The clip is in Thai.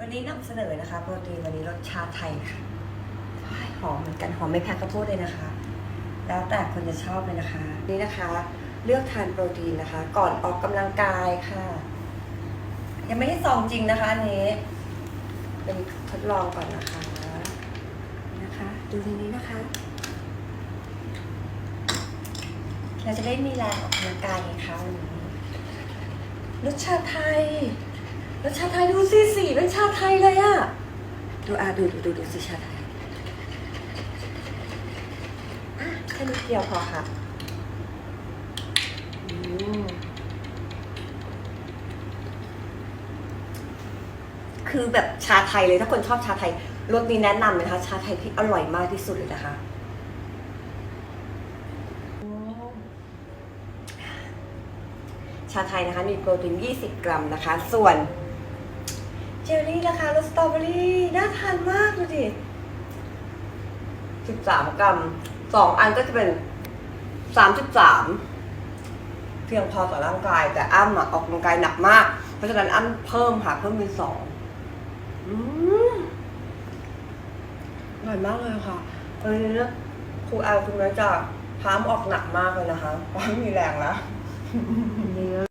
วันนี้นำเสนอนะคะโปรตีนวันนี้รสชาไทยค่ะหอมเหมือนกันหอมไม่แพ้ข้าวโพดเลยนะคะ แล้วแต่คนจะชอบเลยนะคะ นี่นะคะ เลือกทานโปรตีนนะคะ ก่อนออกกำลังกายค่ะ ยังไม่ได้ซองจริงนะคะอันนี้ เป็นทดลองก่อนนะคะนะคะ ดูตรงนี้นะคะ เราจะได้มีแรงออกกำลังกายไงคะวันนี้รสชาไทย รสชาไทยดูสิสีเป็นชาไทยเลยอะดูอะดูดูดูดูสิชาไทยอะแค่นิดเดียวพอค่ะอืมคือแบบชาไทยเลยถ้าคนชอบชาไทยรสนี้แนะนำเลยนะคะ ชาไทยที่อร่อยมากที่สุดเลยนะคะ ชาไทยนะคะมีโปรตีน 20 กรัมนะคะ ส่วน เจลลี่ราคารสสตรอเบอรี่น่าทานมากดูดิ13กรัม2อันก็จะเป็น33เพียงพอต่อร่างกาย แต่อ้ำอะออกกำลังกายหนักมาก เพราะฉะนั้นอ้ำเพิ่มค่ะเพิ่มเป็นสองอืมอร่อยมากเลยค่ะตอนนี้เนี่ยครูแอลคุณแม่จะพามออกหนักมากเลยนะคะเพราะไม่มีแรงแล้ว